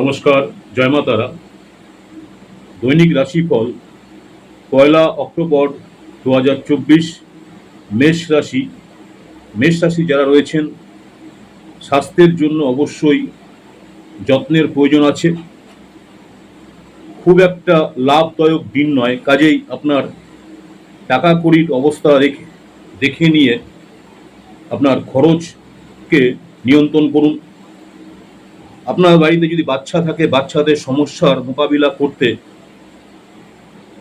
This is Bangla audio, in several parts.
নমস্কার, জয় মা তারা। দৈনিক রাশিফল, পয়লা অক্টোবর দু হাজার চব্বিশ, মেষ রাশি। মেষ রাশি যারা রয়েছেন, স্বাস্থ্যের জন্য অবশ্যই যত্নের প্রয়োজন আছে। খুব একটা লাভদায়ক দিন নয়, কাজেই আপনার টাকা কড়ির অবস্থা রেখে, দেখে নিয়ে আপনার খরচকে নিয়ন্ত্রণ করুন। আপনার বাড়িতে যদি বাচ্চা থাকে, বাচ্চাদের সমস্যার মোকাবিলা করতে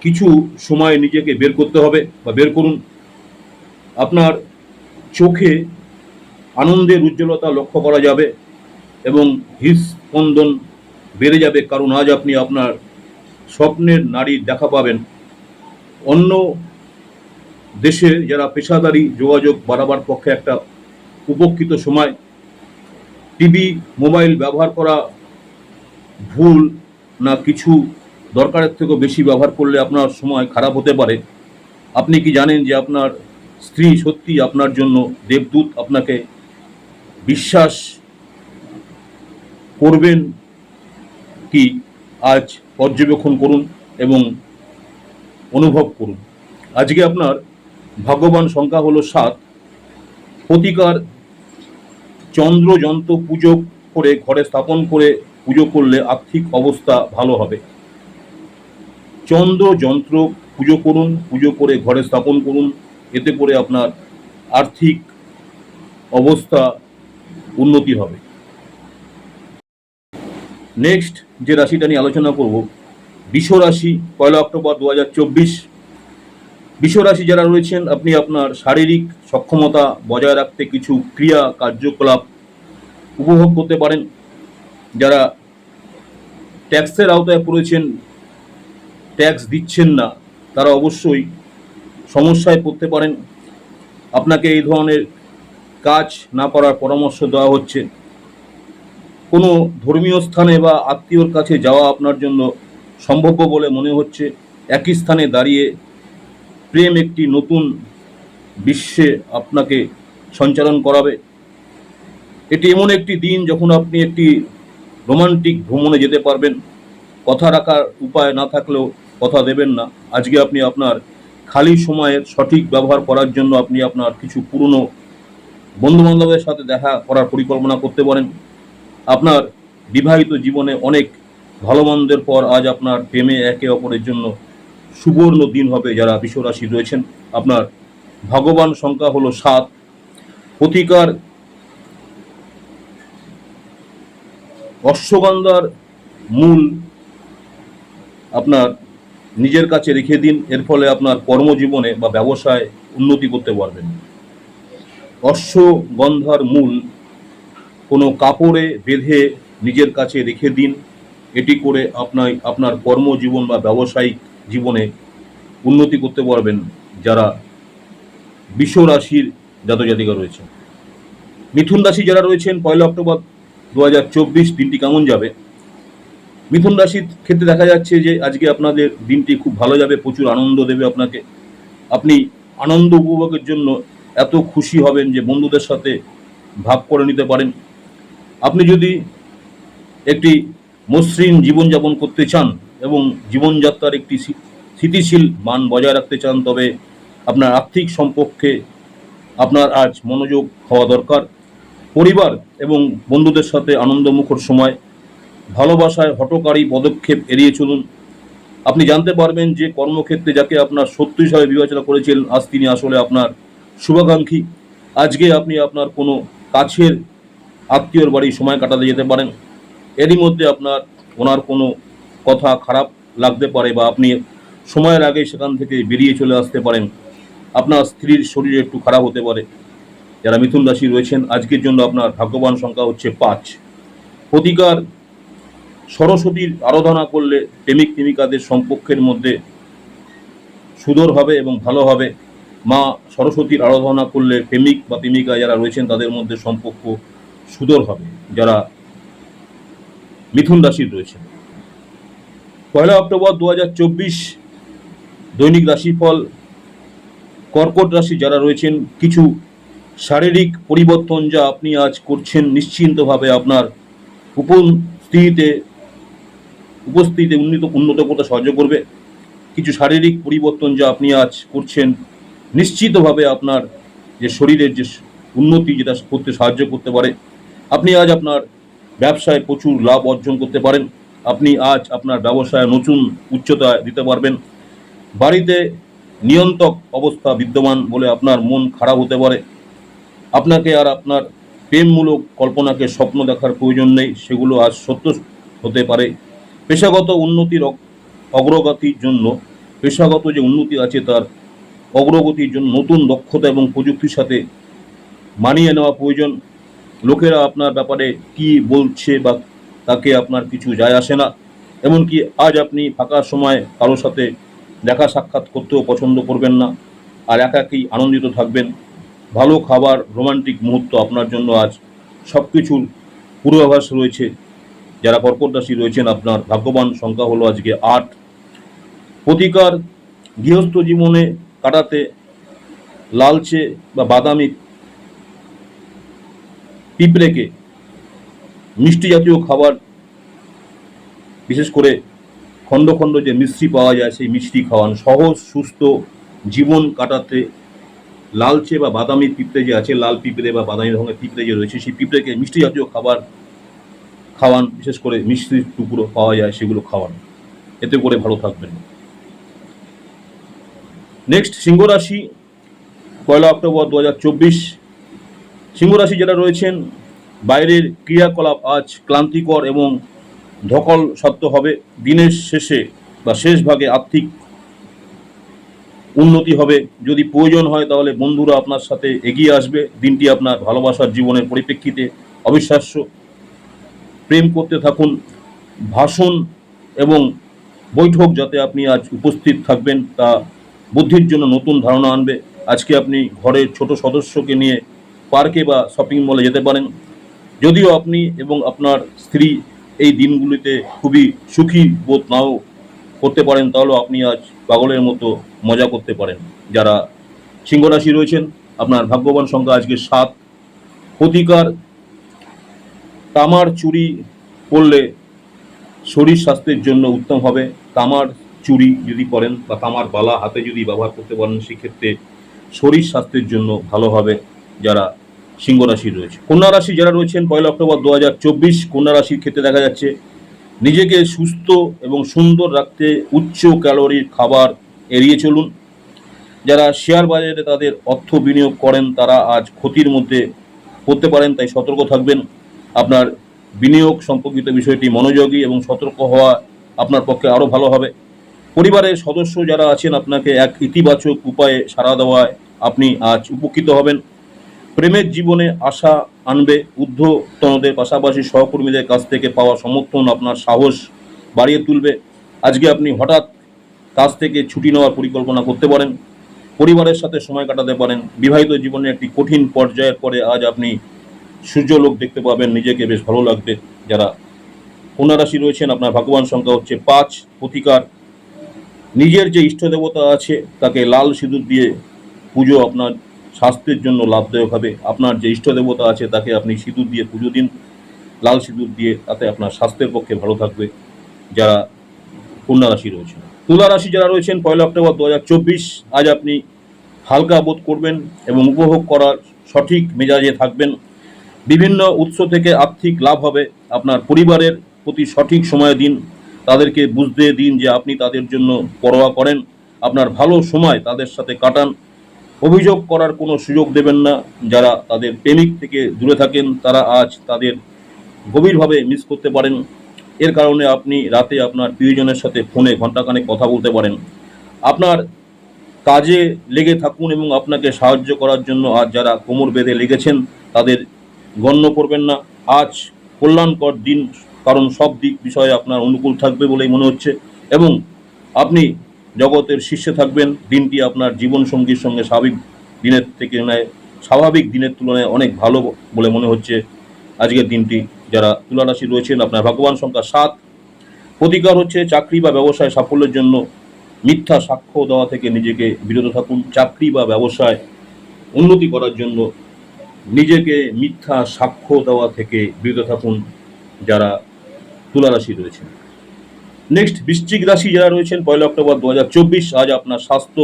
কিছু সময় নিজেকে বের করতে হবে বা বের করুন। আপনার চোখে আনন্দের উজ্জ্বলতা লক্ষ্য করা যাবে এবং হৃদস্পন্দন বেড়ে যাবে, কারণ আজ আপনি আপনার স্বপ্নের নারী দেখা পাবেন। অন্য দেশে যারা পেশাদারি যোগাযোগ বাড়াবার পক্ষে একটা উপকৃত সময় টিভি, মোবাইল ব্যবহার করা ভুল না কিছু দরকারের থেকেও বেশি ব্যবহার করলে আপনার সময় খারাপ হতে পারে। আপনি কি জানেন যে আপনার স্ত্রী সত্যি আপনার জন্য দেবদূত? আপনাকে বিশ্বাস করবেন কি? আজ পর্যবেক্ষণ করুন এবং অনুভব করুন। আজকে আপনার ভাগ্যবান সংখ্যা হলো সাত। প্রতিকার চন্দ্র যন্ত্র পুজো করে, ঘরে স্থাপন করে পুজো করলে আর্থিক অবস্থা ভালো হবে। চন্দ্র যন্ত্র পুজো করুন, পুজো করে ঘরে স্থাপন করুন, এতে করে আপনার আর্থিক অবস্থা উন্নতি হবে। নেক্সট যে রাশিটা নিয়ে আলোচনা করব বিষ রাশি পয়লা অক্টোবর দু হাজার চব্বিশ। বিষ রাশি যারা রয়েছেন, আপনি আপনার শারীরিক সক্ষমতা বজায় রাখতে কিছু ক্রিয়া কার্যকলাপ উপভোগ করতে পারেন। যারা ট্যাক্সের আওতায় পড়েছেন, ট্যাক্স দিচ্ছেন না, তারা অবশ্যই সমস্যায় পড়তে পারেন। আপনাকে এই ধরনের কাজ না করার পরামর্শ দেওয়া হচ্ছে। কোনো ধর্মীয় স্থানে বা আত্মীয়র কাছে যাওয়া আপনার জন্য সম্ভব্য বলে মনে হচ্ছে। একই স্থানে দাঁড়িয়ে প্রেম একটি নতুন বিশ্বে আপনাকে সঞ্চালন করাবে। এটি এমন একটি দিন যখন আপনি একটি রোমান্টিক ভ্রমণে যেতে পারবেন। কথা রাখার উপায় না থাকলেও কথা দেবেন না। আজকে আপনি আপনার খালি সময়ের সঠিক ব্যবহার করার জন্য আপনি আপনার কিছু পুরনো বন্ধুবান্ধবের সাথে দেখা করার পরিকল্পনা করতে পারেন। আপনার বিবাহিত জীবনে অনেক ভালো মন্দের পর আজ আপনার প্রেমে একে অপরের জন্য সুবর্ণ দিন হবে যারা বিশ্বরাশি রয়েছেন। আপনার ভগবান সংখ্যা হলো সাত। প্রতিকার অশ্বগন্ধার মূল আপনার নিজের কাছে রেখে দিন। এর ফলে আপনার কর্মজীবনে বা ব্যবসায় উন্নতি করতে পারবেন। অশ্বগন্ধার মূল কোনো কাপড়ে বেঁধে নিজের কাছে রেখে দিন। এটি করে আপনার আপনার কর্মজীবন বা ব্যবসায়িক জীবনে উন্নতি করতে পারবেন যারা বিশ্ব রাশির জাতজাতিকা রয়েছে মিথুন রাশি যারা রয়েছেন, পয়লা অক্টোবর দু হাজার চব্বিশ দিনটি কেমন যাবে? মিথুন রাশির ক্ষেত্রে দেখা যাচ্ছে যে আজকে আপনাদের দিনটি খুব ভালো যাবে, প্রচুর আনন্দ দেবে আপনাকে। আপনি আনন্দ উপভোগের জন্য এত খুশি হবেন যে বন্ধুদের সাথে ভাগ করে নিতে পারেন। আপনি যদি একটি মসৃণ জীবনযাপন করতে চান এবং জীবনযাত্রার একটি স্থিতিশীল মান বজায় রাখতে চান, তবে আপনার আর্থিক সম্পর্কে আপনার আজ মনোযোগ হওয়া দরকার। পরিবার এবং বন্ধুদের সাথে আনন্দমুখর সময়, ভালোবাসায় হটকারী পদক্ষেপ এড়িয়ে চলুন। আপনি জানতে পারবেন যে কর্মক্ষেত্রে যাকে আপনার শত্রু হিসাবে বিবেচনা করেছিলেন আজ তিনি আসলে আপনার শুভাকাঙ্ক্ষী। আজকে আপনি আপনার কোনো কাছের আত্মীয়র বাড়ি সময় কাটাতে যেতে পারেন। এরই মধ্যে আপনার ওনার কোনো কথা খারাপ লাগতে পারে বা আপনি সময়ের আগে সেখান থেকে বেরিয়ে চলে আসতে পারেন। আপনার স্ত্রীর শরীর একটু খারাপ হতে পারে। যারা মিথুন রাশি রয়েছেন, আজকের জন্য আপনার ভাগ্যবান সংখ্যা হচ্ছে পাঁচ। প্রতিকার, সরস্বতীর আরাধনা করলে প্রেমিক প্রেমিকাদের সম্পর্কের মধ্যে সুদর হবে এবং ভালো হবে। মা সরস্বতীর আরাধনা করলে প্রেমিক বা প্রেমিকা যারা রয়েছেন, তাদের মধ্যে সম্পর্ক সুদর হবে। যারা মিথুন রাশির রয়েছেন। পয়লা অক্টোবর দু হাজার চব্বিশ দৈনিক রাশিফল, কর্কট রাশি যারা রয়েছেন, কিছু শারীরিক পরিবর্তন যা আপনি আজ করছেন নিশ্চিন্তভাবে আপনার উপস্থিতিতে উপস্থিতিতে উন্নত উন্নত করতে সাহায্য করবে। কিছু শারীরিক পরিবর্তন যা আপনি আজ করছেন নিশ্চিতভাবে আপনার যে শরীরের যে উন্নতি যেটা করতে সাহায্য করতে পারে, আপনি আজ আপনার ব্যবসায় প্রচুর লাভ অর্জন করতে পারেন। আপনি আজ আপনার ব্যবসায় নতুন উচ্চতা দিতে পারবেন। বাড়িতে নিয়ন্ত্রক অবস্থা বিদ্যমান বলে আপনার মন খারাপ হতে পারে। আপনাকে আর আপনার প্রেমমূলক কল্পনাকে স্বপ্ন দেখার প্রয়োজন নেই, সেগুলো আজ সত্য হতে পারে। পেশাগত উন্নতির অগ্রগতির জন্য, পেশাগত যে উন্নতি আছে তার অগ্রগতির জন্য নতুন দক্ষতা এবং প্রযুক্তির সাথে মানিয়ে নেওয়া প্রয়োজন। লোকেরা আপনার ব্যাপারে কি বলছে বা তাকে আপনার কিছু যায় আসে না। এমনকি আজ আপনি ফাঁকার সময় কারোর সাথে দেখা সাক্ষাৎ করতেও পছন্দ করবেন না আর একাকী আনন্দিত থাকবেন। ভালো খাবার, রোমান্টিক মুহূর্ত আপনার জন্য আজ সব কিছুর পূর্বাভাস রয়েছে। যারা কর্কট রাশি রয়েছেন, আপনার ভাগ্যবান সংখ্যা হলো আজকে আট। প্রতিকার গৃহস্থ জীবনে কাটাতে লালচে বা বাদামি পিঁপড়েকে মিষ্টি জাতীয় খাবার, বিশেষ করে খণ্ড খণ্ড যে মিষ্টি পাওয়া যায় সেই মিষ্টি খাওয়ান। সহজ, সুস্থ, জীবন কাটাতে লালচে বা বাদামি পিঁপড়ে যে আছে, লাল পিঁপড়ে বা বাদামি রঙের পিঁপড়ে যে রয়েছে, সেই পিঁপড়েকে মিষ্টি জাতীয় খাবার খাওয়ান, বিশেষ করে মিষ্টির টুকরো পাওয়া যায়, সেগুলো খাওয়ান। এতে করে ভালো থাকবেন। নেক্সট সিংহ রাশি পয়লা অক্টোবর দু হাজার চব্বিশ। সিংহ রাশি যারা রয়েছেন বাইরের ক্রিয়াকলাপ আজ ক্লান্তিকর এবং ধকল সত্য হবে। দিনের শেষে বা শেষ ভাগে আর্থিক উন্নতি হবে। যদি প্রয়োজন হয় তাহলে বন্ধুরা আপনার সাথে এগিয়ে আসবে। দিনটি আপনার ভালোবাসার জীবনের পরিপ্রেক্ষিতে অবিশ্বাস্য। প্রেম করতে থাকুন। ভাষণ এবং বৈঠক যাতে আপনি আজ উপস্থিত থাকবেন তা বুদ্ধির জন্য নতুন ধারণা আনবে। আজকে আপনি ঘরের ছোট সদস্যকে নিয়ে পার্কে বা শপিং মলে যেতে পারেন। যদিও আপনি এবং আপনার স্ত্রী এই দিনগুলিতে খুবই সুখী বোধ নাও করতে পারেন, তাহলেও আপনি আজ পাগলের মতো মজা করতে পারেন। যারা সিংহ রাশি রয়েছেন, আপনার ভাগ্যবান সংখ্যা আজকে সাত। প্রতিকার, তামার চুরি পরলে শরীর স্বাস্থ্যের জন্য উত্তম হবে। তামার চুরি যদি করেন বা তামার বালা হাতে যদি ব্যবহার করতে পারেন, সেক্ষেত্রে শরীর স্বাস্থ্যের জন্য ভালো হবে। যারা সিংহ রাশি রয়েছে। কন্যা রাশি যারা রয়েছেন, পয়লা অক্টোবর দু হাজার চব্বিশ, কন্যা রাশির ক্ষেত্রে দেখা যাচ্ছে নিজেকে সুস্থ এবং সুন্দর রাখতে উচ্চ ক্যালোরির খাবার এড়িয়ে চলুন। যারা শেয়ার বাজারে তাদের অর্থ বিনিয়োগ করেন, তারা আজ ক্ষতির মধ্যে পড়তে পারেন, তাই সতর্ক থাকবেন। আপনার বিনিয়োগ সম্পর্কিত বিষয়টি মনোযোগী এবং সতর্ক হওয়া আপনার পক্ষে আরও ভালো হবে। পরিবারের সদস্য যারা আছেন, আপনাকে এক ইতিবাচক উপায়ে সাড়া দেওয়ায় আপনি আজ উপকৃত হবেন। প্রেমের জীবনে আশা আনবে ঊর্ধ্বতনদের পাশাপাশি সহকর্মীদের কাছ থেকে পাওয়া সমর্থন, আপনার সাহস বাড়িয়ে তুলবে। আজকে আপনি হঠাৎ কাজ থেকে ছুটি নেওয়ার পরিকল্পনা করতে পারেন, পরিবারের সাথে সময় কাটাতে পারেন। বিবাহিত জীবনে একটি কঠিন পর্যায়ের পরে আজ আপনি সূর্যলোক দেখতে পাবেন, নিজেকে বেশ ভালো লাগবে। যারা কন্যা রাশি রয়েছেন, আপনার ভগবান সংখ্যা হচ্ছে পাঁচ, প্রতিকার। নিজের যে ইষ্ট দেবতা আছে, তাকে লাল সিঁদুর দিয়ে পুজো আপনার স্বাস্থ্যের জন্য লাভদায়ক হবে। আপনার যে ইষ্ট দেবতা আছে, তাকে আপনি সিঁদুর দিয়ে পুজো দিন। লাল সিঁদুর দিয়ে তাতে আপনার স্বাস্থ্যের পক্ষে ভালো থাকবে, যারা কন্যা রাশি রয়েছেন। তুলা রাশি যারা রয়েছেন, পয়লা অক্টোবর দু হাজার চব্বিশ, আজ আপনি হালকা বোধ করবেন এবং উপভোগ করার সঠিক মেজাজে থাকবেন। বিভিন্ন উৎস থেকে আর্থিক লাভ হবে। আপনার পরিবারের প্রতি সঠিক সময় দিন। তাদেরকে বুঝতে দিন যে আপনি তাদের জন্য পরোয়া করেন। আপনার ভালো সময় তাদের সাথে কাটান। অভিযোগ করার কোনো সুযোগ দেবেন না। যারা তাদের প্রেমিক থেকে দূরে থাকেন, তারা আজ তাদের গভীরভাবে মিস করতে পারেন। এর কারণে আপনি রাতে আপনার প্রিয়জনের সাথে ফোনে ঘন্টাখানেক কথা বলতে পারেন। আপনার কাজে লেগে থাকুন এবং আপনাকে সাহায্য করার জন্য আজ যারা কোমর বেঁধে লেগেছেন, তাদের গণ্য করবেন না। আজ কল্যাণকর দিন, কারণ সব দিক বিষয়ে আপনার অনুকূল থাকবে বলেই মনে হচ্ছে। এবং আপনি জগতের শীর্ষে থাকবেন। দিনটি আপনার জীবনসঙ্গীর সঙ্গে স্বাভাবিক দিনের থেকে নয়। স্বাভাবিক দিনের তুলনায় অনেক ভালো বলে মনে হচ্ছে আজকের দিনটি। যারা তুলা রাশি রয়েছেন, আপনার ভগবান সংখ্যা সাত। প্রতিকার হচ্ছে চাকরি বা ব্যবসায় সাফল্যের জন্য। মিথ্যা সাক্ষ্য দেওয়া থেকে নিজেকে বিরত থাকুন। চাকরি বা ব্যবসায় উন্নতি করার জন্য নিজেকে মিথ্যা সাক্ষ্য দেওয়া থেকে বিরত থাকুন। যারা তুলা রাশি রয়েছেন। নেক্সট বৃশ্চিক রাশি যারা রয়েছেন, পয়লা অক্টোবর দু হাজার চব্বিশ, আজ আপনার স্বাস্থ্য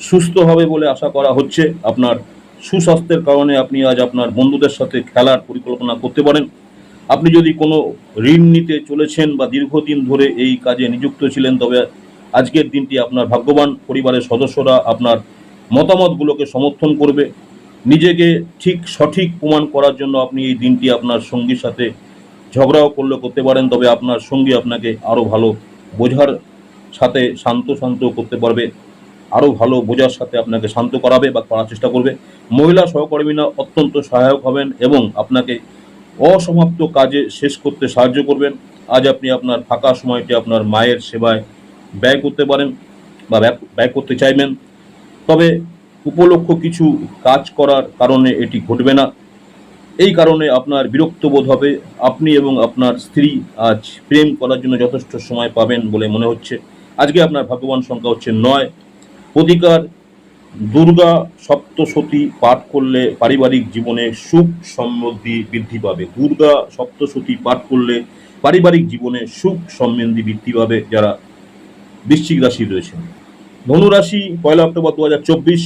সুস্থ হবে বলে আশা করা হচ্ছে। আপনার সুস্বাস্থ্যের কারণে আপনি আজ আপনার বন্ধুদের সাথে খেলার পরিকল্পনা করতে পারেন। আপনি যদি কোনো ঋণ নিতে চলেছেন বা দীর্ঘদিন ধরে এই কাজে নিযুক্ত ছিলেন, তবে আজকের দিনটি আপনার ভাগ্যবান পরিবারের সদস্যরা আপনার মতামতগুলোকে সমর্থন করবে। নিজেকে ঠিক সঠিক প্রমাণ করার জন্য আপনি এই দিনটি আপনার সঙ্গীর সাথে ঝগড়াও করলে করতে পারেন, তবে আপনার সঙ্গী আপনাকে আরও ভালো বোঝার সাথে শান্ত শান্ত করতে পারবে আরও ভালো বোঝার সাথে আপনাকে শান্ত করাবে বা করার চেষ্টা করবে। মহিলা সহকর্মীরা অত্যন্ত সহায়ক হবেন এবং আপনাকে অসমাপ্ত কাজে শেষ করতে সাহায্য করবেন। আজ আপনি আপনার ফাঁকা সময়টি আপনার মায়ের সেবায় ব্যয় করতে পারেন বা ব্যয়- করতে চাইবেন। তবে উপলক্ষ কিছু কাজ করার কারণে এটি ঘটবে না। এই কারণে আপনার বিরক্ত বোধ হবে। আপনি এবং আপনার স্ত্রী আজ প্রেম করার জন্য যথেষ্ট সময় পাবেন বলে মনে হচ্ছে। আজকে আপনার ভাগ্যবান সংখ্যা হচ্ছে নয়। প্রতিকার, দুর্গা সপ্তশতী পাঠ করলে পারিবারিক জীবনে সুখ সমৃদ্ধি বৃদ্ধি পাবে। দুর্গা সপ্তশতী পাঠ করলে পারিবারিক জীবনে সুখ সমৃদ্ধি বৃদ্ধি পাবে যারা বৃশ্চিক রাশি রয়েছে ধনুরাশি পয়লা অক্টোবর দু হাজার চব্বিশ।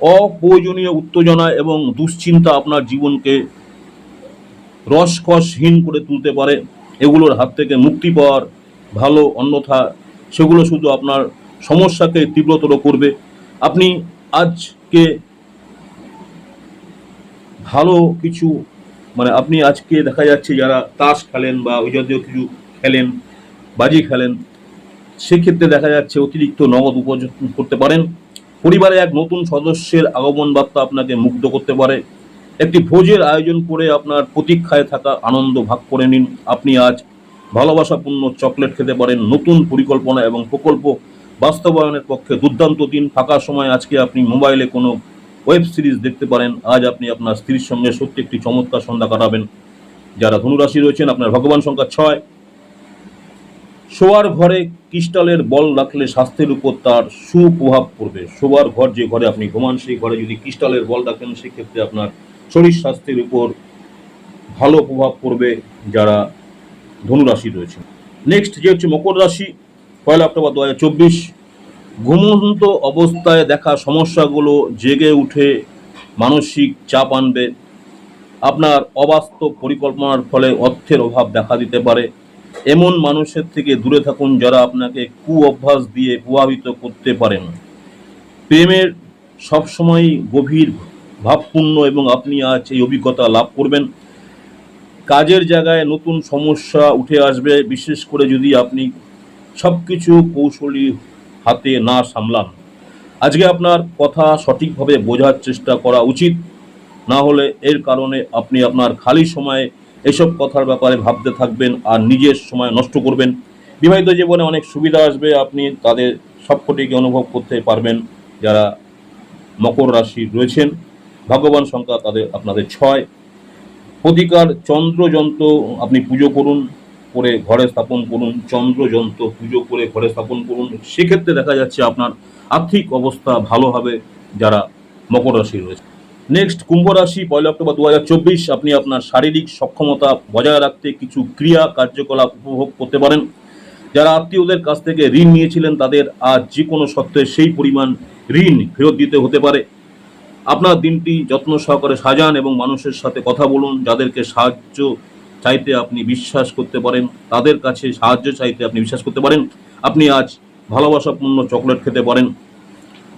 অপ্রয়োজনীয় উত্তেজনা এবং দুশ্চিন্তা আপনার জীবনকে রসকসহীন করে তুলতে পারে। এগুলোর হাত থেকে মুক্তি পাওয়ার ভালো অন্যথা সেগুলো শুধু আপনার সমস্যাকে তীব্রতর করবে। আপনি আজকে ভালো কিছু মানে আপনি আজকে দেখা যাচ্ছে যারা তাস খেলেন বা ওই জাতীয় কিছু খেলেন, বাজি খেলেন, সেক্ষেত্রে দেখা যাচ্ছে অতিরিক্ত নগদ উপার্জন করতে পারেন। পরিবারে এক নতুন সদস্যের আগমন বার্তা আপনাকে মুগ্ধ করতে পারে। একটি ভোজের আয়োজন করে আপনার প্রতীক্ষায় থাকা আনন্দ ভাগ করে নিন। আপনি আজ ভালোবাসাপূর্ণ চকলেট খেতে পারেন। নতুন পরিকল্পনা এবং প্রকল্প বাস্তবায়নের পক্ষে দুর্দান্ত দিন। ফাঁকা সময় আজকে আপনি মোবাইলে কোনো ওয়েব সিরিজ দেখতে পারেন। আজ আপনি আপনার স্ত্রীর সঙ্গে সত্যি একটি চমৎকার সন্ধ্যা কাটাবেন। যারা ধনুরাশি রয়েছেন, আপনার ভগবান সংখ্যা ছয়। শোয়ার ঘরে ক্রিস্টালের বল রাখলে স্বাস্থ্যের উপর তার সুপ্রভাব পড়বে। শোয়ার ঘর যে ঘরে আপনি ঘুমান, সেই ঘরে যদি ক্রিস্টালের বল রাখেন, সেক্ষেত্রে আপনার শরীর স্বাস্থ্যের উপর ভালো প্রভাব পড়বে যারা ধনুরাশি রয়েছে নেক্সট যে হচ্ছে মকর রাশি, পয়লা অক্টোবর দু হাজার চব্বিশ। ঘুমন্ত অবস্থায় দেখা সমস্যাগুলো জেগে উঠে মানসিক চাপ আনবে। আপনার অবাস্তব পরিকল্পনার ফলে অর্থের অভাব দেখা দিতে পারে। এমন মানুষের থেকে দূরে থাকুন যারা আপনাকে কু অভ্যাস দিয়ে প্রভাবিত করতে পারেন। প্রেমের সবসময় গভীর, ভাবপূর্ণ এবং আপনি আজ এই অভিজ্ঞতা লাভ করবেন। কাজের জায়গায় নতুন সমস্যা উঠে আসবে, বিশেষ করে যদি আপনি সব কিছু কৌশলী হাতে না সামলান। আজকে আপনার কথা সঠিকভাবে বোঝার চেষ্টা করা উচিত। না হলে এর কারণে আপনি আপনার খালি সময়ে এসব কথার ব্যাপারে ভাবতে থাকবেন আর নিজের সময় নষ্ট করবেন। বিবাহিত জীবনে অনেক সুবিধা আসবে, আপনি তাদের সবকটিকে অনুভব করতে পারবেন যারা মকর রাশি রয়েছেন। ভাগ্যবান সংখ্যা তাদের আপনাদের ছয়। প্রতিকার চন্দ্রযন্ত্র আপনি পুজো করুন, করে ঘরে স্থাপন করুন চন্দ্রযন্ত্র পুজো করে ঘরে স্থাপন করুন। সেক্ষেত্রে দেখা যাচ্ছে আপনার আর্থিক অবস্থা ভালো হবে যারা মকর রাশি রয়েছে নেক্সট কুম্ভ রাশি, পয়লা অক্টোবর দু হাজার চব্বিশ, আপনি আপনার শারীরিক সক্ষমতা বজায় রাখতে কিছু ক্রিয়া কার্যকলাপ উপভোগ করতে পারেন। যারা আত্মীয়দের কাছ থেকে ঋণ নিয়েছিলেন, তাদের আজ যে কোনো সত্ত্বে সেই পরিমাণ ঋণ ফেরত দিতে হতে পারে। আপনার দিনটি যত্ন সহকারে সাজান এবং মানুষের সাথে কথা বলুন, যাদেরকে সাহায্য চাইতে আপনি বিশ্বাস করতে পারেন, তাদের কাছে সাহায্য চাইতে আপনি বিশ্বাস করতে পারেন। আপনি আজ ভালোবাসাপূর্ণ চকলেট খেতে পারেন।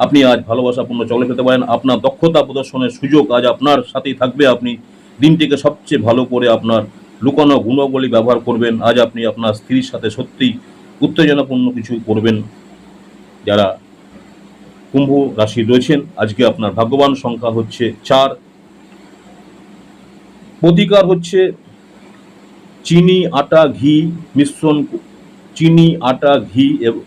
আপনি আজ ভালোবাসাপূর্ণ চকলেট খেতে পারেন। আপনার দক্ষতা প্রদর্শনের সুযোগ আজ আপনার সাথেই থাকবে। আপনি দিনটিকে সবচেয়ে ভালো করে আপনার লুকানো গুণাবলী ব্যবহার করবেন। আজ আপনি আপনার স্ত্রীর সাথে সত্যিই উত্তেজনাপূর্ণ কিছু করবেন। যারা কুম্ভ রাশি রয়েছেন, আজকে আপনার ভাগ্যবান সংখ্যা হচ্ছে চার। প্রতিকার হচ্ছে চিনি, আটা, ঘি, মিশ্রণ, চিনি, আটা, ঘি, এব-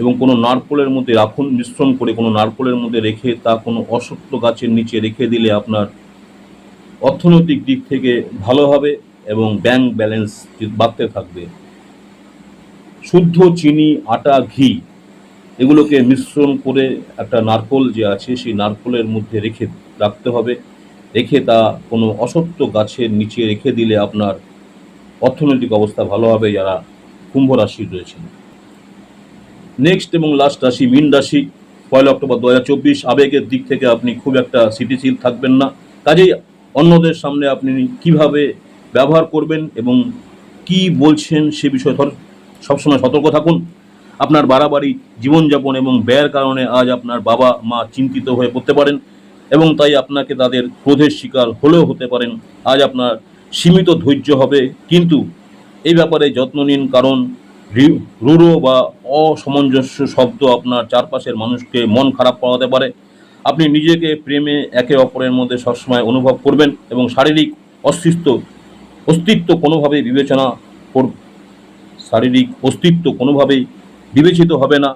এবং কোনো নারকোলের মধ্যে রাখুন, মিশ্রণ করে কোনো নারকোলের মধ্যে রেখে তা কোনো অসত্য গাছের নিচে রেখে দিলে আপনার অর্থনৈতিক দিক থেকে ভালো হবে এবং ব্যাংক ব্যালেন্স বাড়তে থাকবে। শুদ্ধ চিনি, আটা, ঘি এগুলোকে মিশ্রণ করে একটা নারকোল যে আছে সেই নারকোলের মধ্যে রেখে রাখতে হবে। রেখে তা কোনো অসত্য গাছের নিচে রেখে দিলে আপনার অর্থনৈতিক অবস্থা ভালো হবে, যারা কুম্ভ রাশি রয়েছেন। নেক্সট এবং লাস্ট রাশি, মিন রাশি, পয়লা অক্টোবর দু হাজার চব্বিশ, আবেগের দিক থেকে আপনি খুব একটা স্থিতিশীল থাকবেন না। কাজেই অন্যদের সামনে আপনি কীভাবে ব্যবহার করবেন এবং কি বলছেন সে বিষয়ে ধর সবসময় সতর্ক থাকুন। আপনার বাড়াবাড়ি, জীবনযাপন এবং ব্যয়ের কারণে আজ আপনার বাবা মা চিন্তিত হয়ে পড়তে পারেন এবং তাই আপনাকে তাদের ক্রোধের শিকার হলেও হতে পারেন। আজ আপনার সীমিত ধৈর্য হবে। কিন্তু এই ব্যাপারে যত্ন নিন, কারণ রূঢ় বা অসামঞ্জস্য শব্দ আপনার চারপাশের মানুষকে মন খারাপ করাতে পারে। আপনি নিজেকে প্রেমে একে অপরের মধ্যে সবসময় অনুভব করবেন এবং শারীরিক অস্তিত্ব অস্তিত্ব কোনোভাবেই বিবেচনা কর, শারীরিক অস্তিত্ব কোনোভাবেই বিবেচিত হবে না।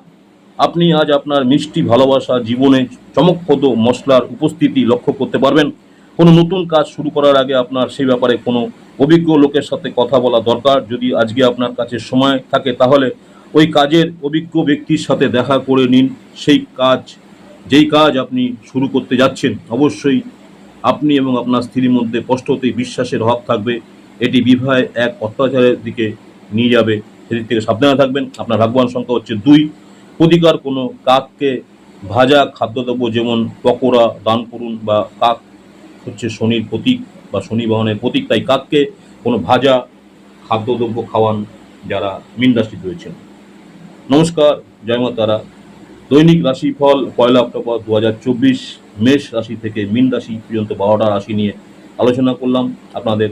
আপনি আজ আপনার মিষ্টি ভালোবাসা জীবনে চমকপ্রদ মশলার উপস্থিতি লক্ষ্য করতে পারবেন। কোনো নতুন কাজ শুরু করার আগে আপনার সেই ব্যাপারে কোনো অভিজ্ঞ লোকের সাথে কথা বলা দরকার। যদি আজকে আপনার কাছে সময় থাকে, তাহলে ওই কাজের অভিজ্ঞ ব্যক্তির সাথে দেখা করে নিন। সেই কাজ, যেই কাজ আপনি শুরু করতে যাচ্ছেন, অবশ্যই আপনি এবং আপনার স্ত্রীর মধ্যে স্পষ্টতই বিশ্বাসের অভাব থাকবে। এটি বিবাহে এক অত্যাচারের দিকে নিয়ে যাবে। সেদিক থেকে সাবধানে থাকবেন। আপনার ভাগ্যবান সংখ্যা হচ্ছে দুই। প্রতিকার কোনো কাককে ভাজা খাদ্যদ্রব্য যেমন পকোড়া দান করুন বা কাক হচ্ছে শনির প্রতীক বা শনি বহনের প্রতীক, তাই কাককে কোনো ভাজা খাদ্যদ্রব্য খাওয়ান যারা মিন রাশিতে রয়েছেন। নমস্কার, জয় মা তারা। দৈনিক রাশিফল পয়লা অক্টোবর দু হাজার চব্বিশ, মেষ রাশি থেকে মিন রাশি পর্যন্ত বারোটা রাশি নিয়ে আলোচনা করলাম। আপনাদের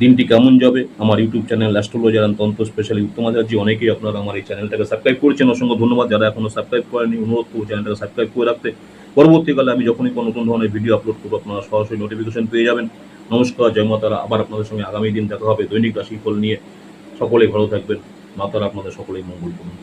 দিনটি কেমন যাবে? আমার ইউটিউব চ্যানেল অ্যাস্ট্রোলজার অ্যান্ড তন্ত্র স্পেশালি উত্তম আচার্য অনেকেই আপনারা আমার এই চ্যানেলটাকে সাবস্ক্রাইব করেছেন। অসংখ্য ধন্যবাদ। যারা এখনও সাবস্ক্রাইব করেনি অনুরোধ করব চ্যানেলটাকে সাবস্ক্রাইব করে রাখতে। পরবর্তীকালে আমি যখনই কোনো নতুন ধরনের ভিডিও আপলোড করব, আপনারা সরাসরি নোটিফিকেশন পেয়ে যাবেন। নমস্কার, জয় মাতারা আবার আপনাদের সঙ্গে আগামী দিন দেখা হবে। দৈনিক রাশিফল নিয়ে সকলেই ভালো থাকবেন। মাতারা আপনাদের সকলেই মঙ্গল করুন।